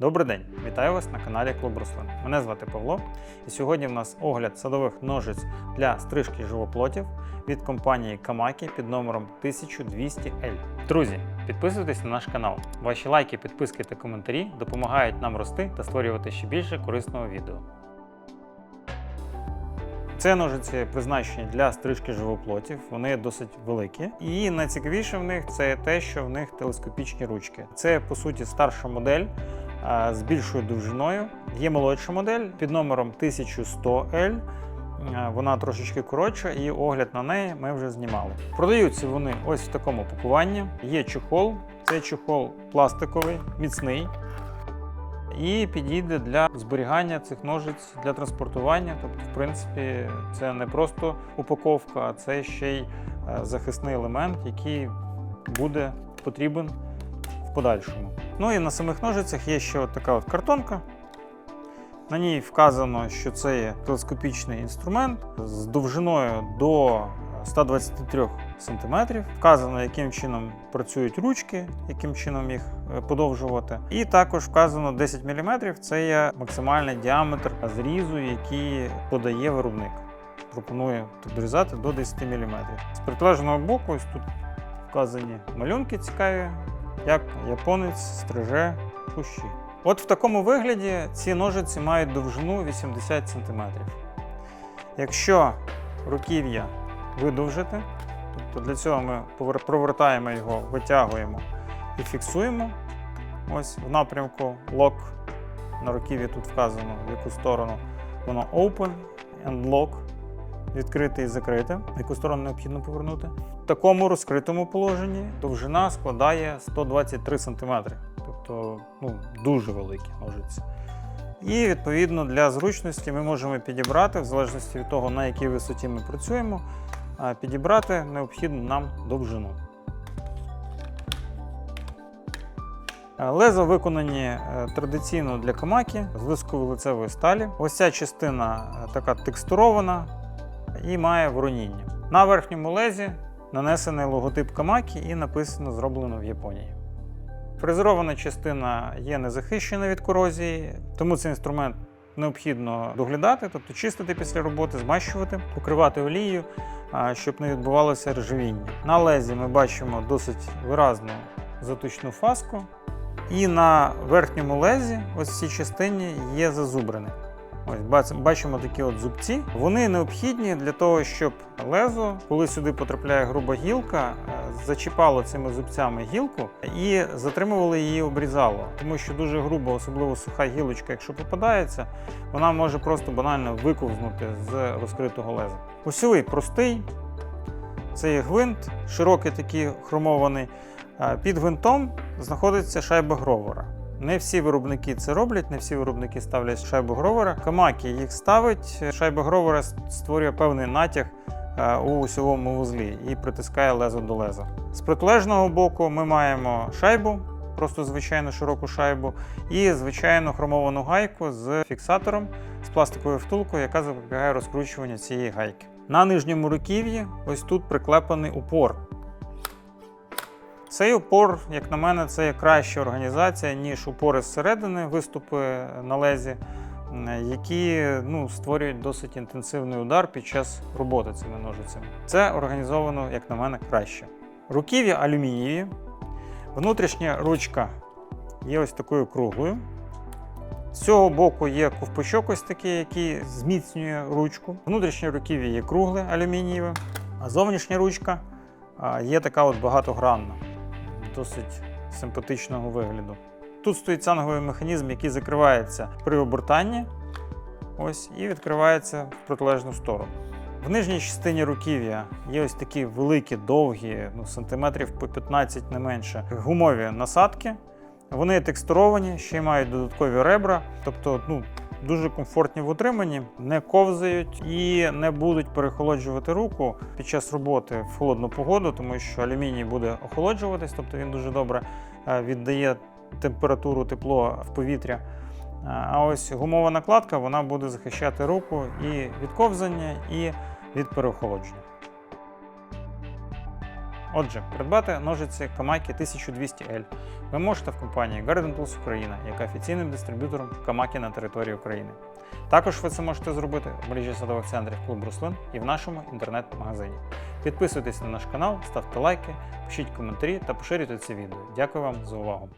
Добрий день! Вітаю вас на каналі Клуб Руслин. Мене звати Павло, і сьогодні в нас огляд садових ножиць для стрижки живоплотів від компанії Камакі під номером 1200L. Друзі, підписуйтесь на наш канал. Ваші лайки, підписки та коментарі допомагають нам рости та створювати ще більше корисного відео. Це ножиці призначені для стрижки живоплотів, вони досить великі. І найцікавіше в них це те, що в них телескопічні ручки. Це по суті старша модель з більшою довжиною. Є молодша модель під номером 1100L. Вона трошечки коротша, і огляд на неї ми вже знімали. Продаються вони ось в такому пакуванні. Є чохол, це чохол пластиковий, міцний і підійде для зберігання цих ножиць для транспортування. Тобто, в принципі, це не просто упаковка, а це ще й е, захисний елемент, який буде потрібен подальшому. Ну і на самих ножицях є ще от така от картонка. На ній вказано, що це є телескопічний інструмент з довжиною до 123 см. Вказано, яким чином працюють ручки, яким чином їх е, подовжувати. І також вказано 10 мм це є максимальний діаметр зрізу, який подає виробник. Пропоную дорізати до 10 мм. З протилежного боку, ось тут вказані малюнки цікаві, як японець стриже кущі. От в такому вигляді ці ножиці мають довжину 80 см. Якщо руків'я видовжити, тобто для цього ми провертаємо його, витягуємо і фіксуємо. Ось в напрямку lock на руків'ї тут вказано, в яку сторону воно open and lock, відкрите і закрите, яку сторону необхідно повернути. В такому розкритому положенні довжина складає 123 см, тобто ну, дуже великі ножиці. І відповідно для зручності ми можемо підібрати, в залежності від того, на якій висоті ми працюємо, підібрати необхідну нам довжину. Леза виконані е, традиційно для камакі з лискової лицевої сталі. Ось ця частина е, така текстурована і має вороніння. На верхньому лезі нанесений логотип камакі і написано зроблено в Японії. Фрезерована частина є незахищена від корозії, тому цей інструмент необхідно доглядати, тобто чистити після роботи, змащувати, покривати олією, щоб не відбувалося ржавіння. На лезі ми бачимо досить виразну заточну фаску. І на верхньому лезі, ось цій частині, є зазубрини. Ось бачимо такі от зубці. Вони необхідні для того, щоб лезо, коли сюди потрапляє груба гілка, е, зачіпало цими зубцями гілку і затримувало її, обрізало. Тому що дуже грубо, особливо суха гілочка, якщо попадається, вона може просто банально виковзнути з розкритого леза. Осьовий простий, це є гвинт, широкий такий хромований. Під гвинтом знаходиться шайба гровера. Не всі виробники це роблять, не всі виробники ставлять шайбу гровера. Камакі їх ставить. Шайба гровера створює певний натяг е, у осьовому вузлі і притискає лезо до леза. З протилежного боку ми маємо шайбу, просто звичайну широку шайбу, і звичайну хромовану гайку з фіксатором, з пластиковою втулкою, яка запобігає розкручуванню цієї гайки. На нижньому руків'ї ось тут приклепаний упор. Цей упор, як на мене, це є краща організація, ніж упори зсередини, виступи на лезі, які ну, створюють досить інтенсивний удар під час роботи цими ножицями. Це організовано, як на мене, краще. Руків'я алюмінієві. Внутрішня ручка є ось такою круглою. З цього боку є ковпачок ось такий, який зміцнює ручку. Внутрішнє руків'я є кругле алюмінієве, а зовнішня ручка є така от багатогранна, досить симпатичного вигляду. Тут стоїть цанговий механізм, який закривається при обертанні ось, і відкривається в протилежну сторону. В нижній частині руків'я є ось такі великі, довгі, ну, сантиметрів по 15 не менше, гумові насадки. Вони текстуровані, ще й мають додаткові ребра, тобто ну, дуже комфортні в утриманні, не ковзають і не будуть перехолоджувати руку під час роботи в холодну погоду, тому що алюміній буде охолоджуватись, тобто він дуже добре е, віддає температуру, тепло в повітря. Е, А ось гумова накладка вона буде захищати руку і від ковзання, і від переохолодження. Отже, придбати ножиці Камакі 1200L ви можете в компанії Garden Tools Україна, яка офіційним дистриб'ютором Камакі на території України. Також ви це можете зробити в мережі садових центрів клуб Руслин і в нашому інтернет-магазині. Підписуйтесь на наш канал, ставте лайки, пишіть коментарі та поширюйте це відео. Дякую вам за увагу!